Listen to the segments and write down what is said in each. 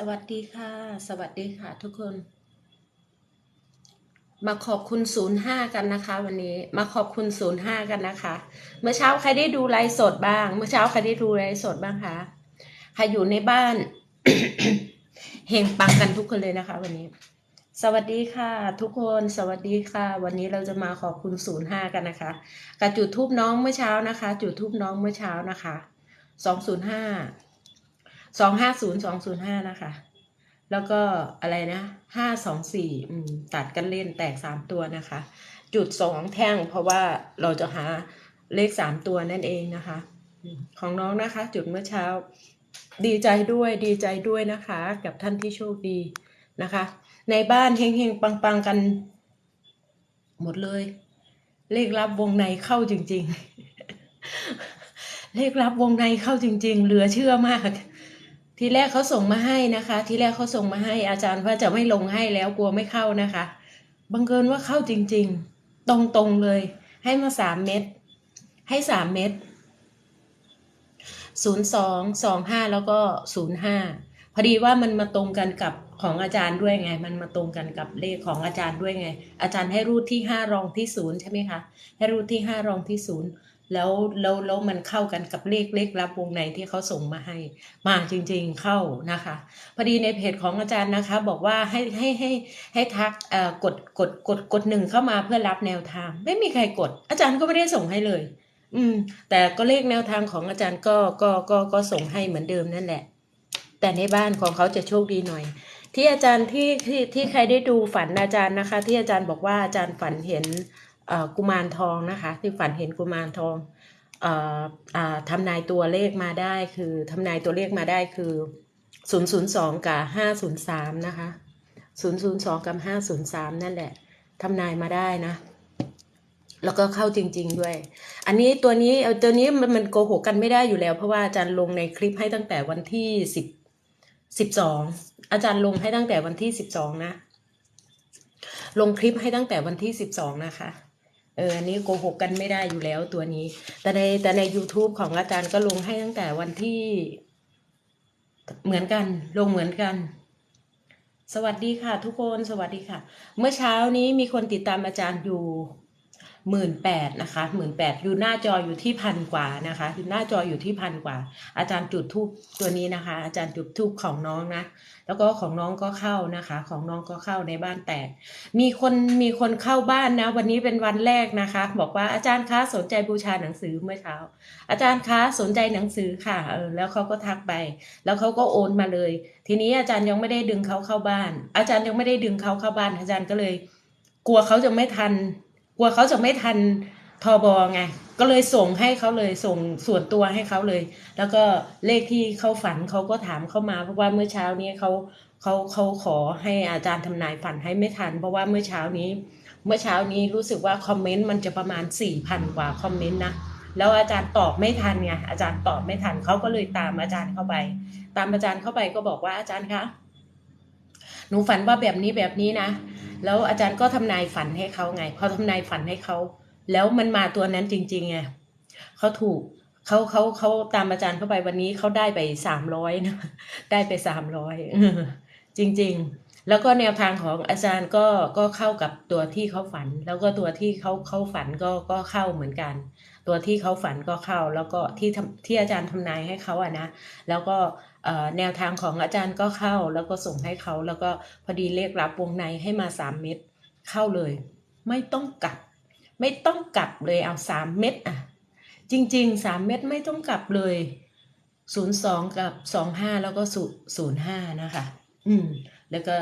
สวัสดีค่ะ สวัสดีค่ะทุกคน มาขอบคุณศูนย์ห้ากันนะคะ วันนี้มาขอบคุณศูนย์ห้ากันนะคะ เมื่อเช้าใครได้ดูไลฟ์สดบ้าง เมื่อเช้าใครได้ดูไลฟ์สดบ้างคะใครอยู่ในบ้านเฮงปังกันทุกคนเลยนะคะ วันนี้ สวัสดีค่ะ ทุกคนสวัสดีค่ะ วันนี้เราจะมาขอบคุณศูนย์ห้ากันนะคะกับจุดทูบน้องเมื่อเช้านะคะ จุดทูบน้องเมื่อเช้านะคะสองศูนย์ห้า สองห้าศูนย์สองศูนย์ห้านะคะ แล้วก็อะไรนะห้าสองสี่ตัดกันเล่นแตกสามตัวนะคะ จุดสองแท่งเพราะว่าเราจะหาเลขสามตัวนั่นเองนะคะ ของน้องนะคะ จุดเมื่อเช้า ดีใจด้วยดีใจด้วยนะคะ กับท่านที่โชคดีนะคะ ในบ้านเฮงเฮงปังปังๆ กัน หมดเลย เลขรับวงในเข้าจริง ๆ เลขรับวงในเข้าจริง ๆ เหลือเชื่อมาก ทีแรกเขาส่งมาให้นะคะ ทีแรกเขาส่งมาให้อาจารย์ว่าจะไม่ลงให้แล้วกลัวไม่เข้านะคะบังเกินว่าเข้าจริง ๆ ตรงๆเลย ให้มาสามเม็ดให้สามเม็ดศูนย์สองสองห้าแล้วก็ศูนย์ห้าพอดีว่ามันมาตรงกันกับของอาจารย์ด้วยไง มันมาตรงกันกับเลขของอาจารย์ด้วยไง อาจารย์ให้รูดที่ห้ารองที่ศูนย์ใช่ไหมคะให้รูดที่ห้ารองที่ศูนย์ แล้วแล้วแล้วมันเข้ากันกับเลขเลขรับวงในที่เขาส่งมาให้ มาจริงๆเข้านะคะ พอดีในเพจของอาจารย์นะคะ บอกว่าให้ให้ให้ให้ทักเอ่อกดกดกดกดหนึ่งเข้ามาเพื่อรับแนวทาง ไม่มีใครกด อาจารย์ก็ไม่ได้ส่งให้เลย อืม แต่ก็เลขแนวทางของอาจารย์ก็ก็ก็ก็ส่งให้เหมือนเดิมนั่นแหละ แต่ในบ้านของเขาจะโชคดีหน่อย ที่อาจารย์ที่ที่ที่ใครได้ดูฝันอาจารย์นะคะ ที่อาจารย์บอกว่าอาจารย์ฝันเห็น กุมารทองนะคะ ที่ฝันเห็นกุมารทองออทำนายตัวเลขมาได้คือทำนายตัวเลขมาได้คือศูนย์ศูนย์สองกับห้าศูนะคะศูนย์ศูนย์สองกับห้าศูนย์สามนั่นแหละทำนายมาได้นะ แล้วก็เข้าจริง ๆด้วย อันนี้ตัวนี้ตัวนี้มันมันโกหกกันไม่ได้อยู่แล้ว เพราะว่าอาจารย์ลงในคลิปให้ตั้งแต่วันที่สิบสิบสอาจารย์ลงให้ตั้งแต่วันที่สิบสองนะ ลงคลิปให้ตั้งแต่วันที่สิบสองนะคะ เอออันนี้โกหกกันไม่ได้อยู่แล้วตัวนี้ แต่ในแต่ใน YouTube ของอาจารย์ก็ลงให้ตั้งแต่วันที่ เหมือนกัน ลงเหมือนกัน สวัสดีค่ะ ทุกคน สวัสดีค่ะ เมื่อเช้านี้มีคนติดตามอาจารย์อยู่ หมื่นแปดนะคะหมื่นแปดอยู่หน้าจออยู่ที่พันกว่านะคะอยู่หน้าจออยู่ที่พันกว่า อาจารย์จุดทูบตัวนี้นะคะ อาจารย์จุดทูบของน้องนะ แล้วก็ของน้องก็เข้านะคะ ของน้องก็เข้าในบ้านแตก มีคนมีคนเข้าบ้านนะ วันนี้เป็นวันแรกนะคะ บอกว่าอาจารย์คะสนใจบูชาหนังสือเมื่อเช้า อาจารย์คะสนใจหนังสือค่ะเออแล้วเขาก็ทักไป แล้วเขาก็โอนมาเลย ทีนี้อาจารย์ยังไม่ได้ดึงเขาเข้าบ้าน อาจารย์ยังไม่ได้ดึงเขาเข้าบ้าน อาจารย์ก็เลย กลัวเขาจะไม่ทัน กลัวเขาจะไม่ทันทอบอไง ก็เลยส่งให้เขาเลยส่งส่วนตัวให้เขาเลย แล้วก็เลขที่เขาฝันเขาก็ถามเข้ามาเพราะว่าเมื่อเช้านี้เขาเขาเขาขอให้อาจารย์ทำนายฝันให้ไม่ทัน เพราะว่าเมื่อเช้านี้ เมื่อเช้านี้รู้สึกว่าคอมเมนต์มันจะประมาณสี่พันกว่าคอมเมนต์นะแล้วอาจารย์ตอบไม่ทันไงอาจารย์ตอบไม่ทันเขาก็เลยตามอาจารย์เข้าไป ตามอาจารย์เข้าไปก็บอกว่าอาจารย์คะหนูฝันว่าแบบนี้แบบนี้นะ แล้วอาจารย์ก็ทำนายฝันให้เขาไงพอทำนายฝันให้เขา แล้วมันมาตัวนั้นจริงๆไงเขาถูกเขาเขาเขาตามอาจารย์เข้าไปวันนี้เขาได้ไปสามร้อยนะได้ไปสามร้อยจริง ๆ แล้วก็แนวทางของอาจารย์ก็ก็เข้ากับตัวที่เขาฝัน แล้วก็ตัวที่เขาเขาฝันก็ก็เข้าเหมือนกัน ตัวที่เขาฝันก็เข้า แล้วก็ที่ที่อาจารย์ทำนายให้เขาอะนะแล้วก็แนวทางของอาจารย์ก็เข้า แล้วก็ส่งให้เขาแล้วก็พอดีเลขรับวงในให้มาสามเม็ดเข้าเลย ไม่ต้องกลับ ไม่ต้องกลับเลยเอาสามเม็ดอะจริงๆสามเม็ดไม่ต้องกลับเลยศูนย์สองกับสองห้าแล้วก็ศูนย์ห้านะคะ อืม แล้วก็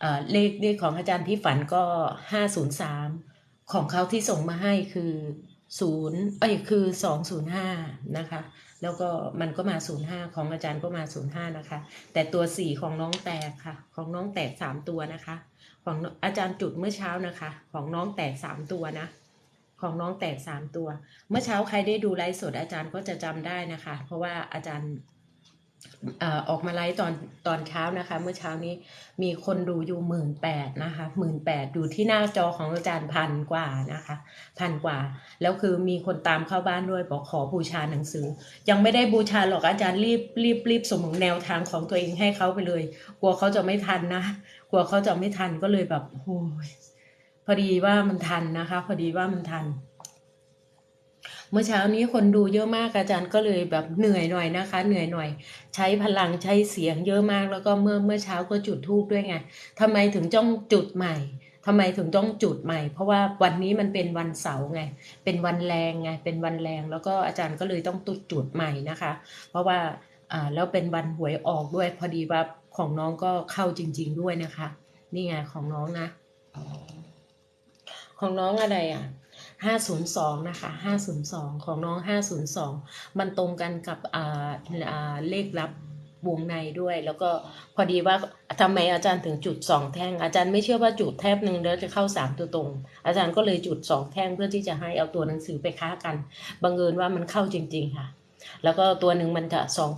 เอ่อเลขเลขของอาจารย์ที่ฝันก็ห้าศูนย์สามของเขาที่ส่งมาให้คือ ศูนย์เอ้ยคือสองศูนย์ห้านะคะ แล้วก็มันก็มาศูนย์ห้าของอาจารย์ก็มาศูนย์ห้านะคะ แต่ตัวสี่ของน้องแตกค่ะ ของน้องแตกสามตัวนะคะ ของอาจารย์จุดเมื่อเช้านะคะ ของน้องแตกสามตัวนะของน้องแตกสามตัว เมื่อเช้าใครได้ดูไลฟ์สดอาจารย์ก็จะจำได้นะคะ เพราะว่าอาจารย์ ออกมาไลฟ์ตอนตอนเช้านะคะ เมื่อเช้านี้มีคนดูอยู่หมื่นแปดนะคะหมื่นแปดดูที่หน้าจอของอาจารย์พันกว่านะคะพันกว่า แล้วคือมีคนตามเข้าบ้านด้วยบอกขอบูชาหนังสือ ยังไม่ได้บูชาหรอกอาจารย์รีบรีบรีบส่งแนวทางของตัวเองให้เขาไปเลย กลัวเขาจะไม่ทันนะกลัวเขาจะไม่ทันก็เลยแบบโอ้ยพอดีว่ามันทันนะคะ พอดีว่ามันทัน มื่อเช้านี้คนดูเยอะมากอาจารย์ก็เลยแบบเหนื่อยหน่อยนะคะ เหนื่อยหน่อย ใช้พลังใช้เสียงเยอะมากแล้วก็เมื่อเมื่อเช้าก็จุดธูปด้วยไงทำไมถึงต้องจุดใหม่ทำไมถึงต้องจุดใหม่ เพราะว่าวันนี้มันเป็นวันเสาร์ไง เป็นวันแรงไง เป็นวันแรง แล้วก็อาจารย์ก็เลยต้องตุดจุดใหม่นะคะ เพราะว่าอ่าแล้วเป็นวันหวยออกด้วย พอดีว่าของน้องก็เข้าจริง ๆด้วยนะคะ นี่ไงของน้องนะ ของน้องอะไรอะ ห้าศูนะคะห้าศูนย์สองของน้องห้าศูนย์สองมันตรงกันกับเลขลับวงในด้วย แล้วก็พอดีว่าทำไมอาจารย์ถึงจุดสองแท่ง อาจารย์ไม่เชื่อว่าจุดแทบหนึ่งแล้วจะเข้าสามตัวตรง อาจารย์ก็เลยจุดสองแท่งเพื่อที่จะให้เอาตัวหนังสือไปค้ากันบังเอิญว่ามันเข้าจริง ๆค่ะ แล้วก็ตัวหนึ่งมันจะสอง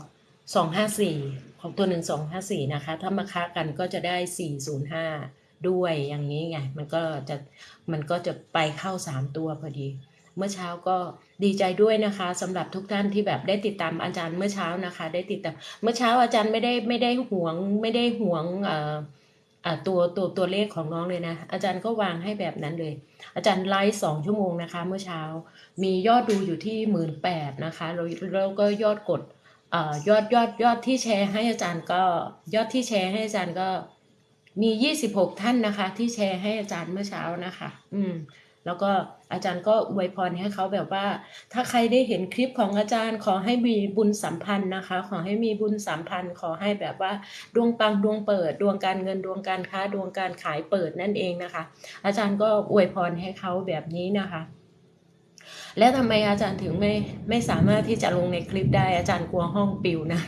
สองห้าสี่ของตัวหนึ่งสองห้าสี่นะคะ ถ้ามาค้ากันก็จะได้สี่ศูนย์ห้า ด้วยอย่างนี้ไงมันก็จะมันก็จะไปเข้าสามตัวพอดี เมื่อเช้าก็ดีใจด้วยนะคะสำหรับทุกท่านที่แบบได้ติดตามอาจารย์เมื่อเช้านะคะ ได้ติดตามเมื่อเช้าอาจารย์ไม่ได้ไม่ได้หวงไม่ได้หวงเอ่อเอ่อตัวตัวตัวเลขของน้องเลยนะ อาจารย์ก็วางให้แบบนั้นเลย อาจารย์ไลฟ์สองชั่วโมงนะคะ เมื่อเช้ามียอดดูอยู่ที่หมื่นแปดนะคะแล้วแล้วก็ยอดกดเอ่อยอดยอดยอดที่แชร์ให้อาจารย์ก็ยอดที่แชร์ให้อาจารย์ก็ มียี่สิบหกท่านนะคะ ที่แชร์ให้อาจารย์เมื่อเช้านะคะ อืม แล้วก็อาจารย์ก็อวยพรให้เขาแบบว่า ถ้าใครได้เห็นคลิปของอาจารย์ ขอให้มีบุญสัมพันธ์นะคะ ขอให้มีบุญสัมพันธ์ ขอให้แบบว่าดวงปังดวงเปิด ดวงการเงินดวงการค้าดวงการขายเปิดนั่นเองนะคะ อาจารย์ก็อวยพรให้เขาแบบนี้นะคะแล้วทำไมอาจารย์ถึงไม่ไม่สามารถที่จะลงในคลิปได้อาจารย์กลัวห้องปิวนะ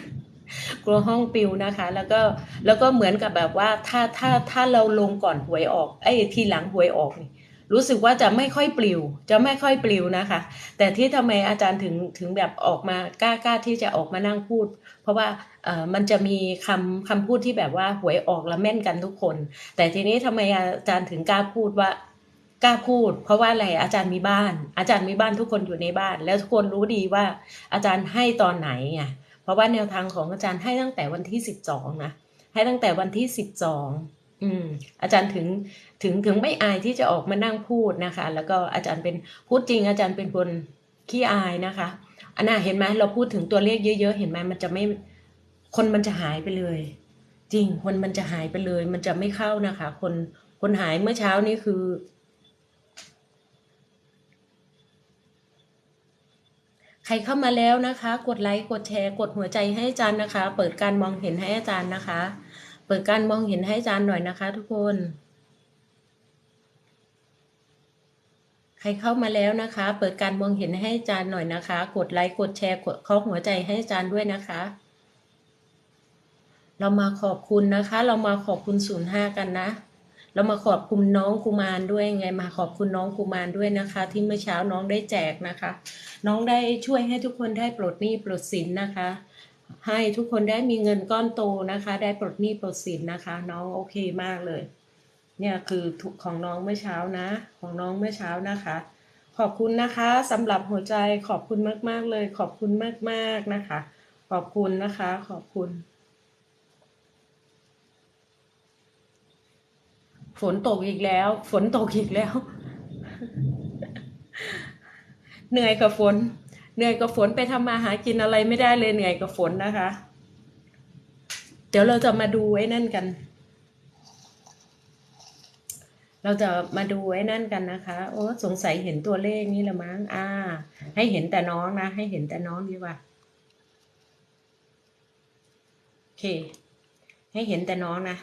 กลัวห้องปิวนะคะ แล้วก็แล้วก็เหมือนกับแบบว่าถ้าถ้าถ้าเราลงก่อนหวยออกไอ้ทีหลังหวยออกนี่รู้สึกว่าจะไม่ค่อยปลิว จะไม่ค่อยปลิวนะคะ แต่ที่ทำไมอาจารย์ถึงถึงแบบออกมากล้ากล้าที่จะออกมานั่งพูด เพราะว่าเออมันจะมีคำคำพูดที่แบบว่าหวยออกแล้วแม่นกันทุกคน แต่ทีนี้ทำไมอาจารย์ถึงกล้าพูดว่ากล้าพูด เพราะว่าอะไรอาจารย์มีบ้าน อาจารย์มีบ้านทุกคนอยู่ในบ้าน แล้วทุกคนรู้ดีว่าอาจารย์ให้ตอนไหนไง ราะว่าแนวทางของอาจารย์ให้ตั้งแต่วันที่สิบสองนะให้ตั้งแต่วันที่สิบสองอืมอาจารย์ถึงถึงถึงไม่อายที่จะออกมานั่งพูดนะคะ แล้วก็อาจารย์เป็นพูดจริง อาจารย์เป็นคนขี้อายนะคะอันน่ะเห็นไหมเราพูดถึงตัวเลขเยอะ ๆ เห็นไหมมันจะไม่คนมันจะหายไปเลย จริงคนมันจะหายไปเลย มันจะไม่เข้านะคะ คนคนหายเมื่อเช้านี้คือ ใค รเข้ามาแล้วนะคะ กดไลค์กดแชร์กดหัวใจให้อาจารย์นะคะ เปิดการมองเห็นให้อาจารย์นะคะ เปิดการมองเห็นให้อาจารย์หน่อยนะคะ ทุกคน ใครเข้ามาแล้วนะคะ เปิดการมองเห็นให้อาจารย์หน่อยนะคะ กดไลค์กดแชร์กดเคาะหัวใจให้อาจารย์ด้วยนะคะ เรามาขอบคุณนะคะ เรามาขอบคุณศูนย์ห้ากันนะ เรามาขอบคุณน้องกุมารด้วยไงมาขอบคุณน้องกุมารด้วยนะคะ ที่เมื่อเช้าน้องได้แจกนะคะ น้องได้ช่วยให้ทุกคนได้ปลดหนี้ปลดสินนะคะ ให้ทุกคนได้มีเงินก้อนโตนะคะ ได้ปลดหนี้ปลดสินนะคะ น้องโอเคมากเลย เนี่ยคือทุกของน้องเมื่อเช้านะ ของน้องเมื่อเช้านะคะ ขอบคุณนะคะสำหรับหัวใจขอบคุณมากๆเลย ขอบคุณมากๆนะคะ ขอบคุณนะคะ ขอบคุณ ฝนตกอีกแล้ว ฝนตกอีกแล้ว เหนื่อยกับฝน เหนื่อยกับฝนไปทำมาหากินอะไรไม่ได้เลยเหนื่อยกับฝนนะคะ เดี๋ยวเราจะมาดูไอ้นั่นกัน เราจะมาดูไอ้นั่นกันนะคะ โอ้สงสัยเห็นตัวเลขนี่ละมั้งอ่า ให้เห็นแต่น้องนะ ให้เห็นแต่น้องดีกว่าโอเค ให้เห็นแต่น้องนะ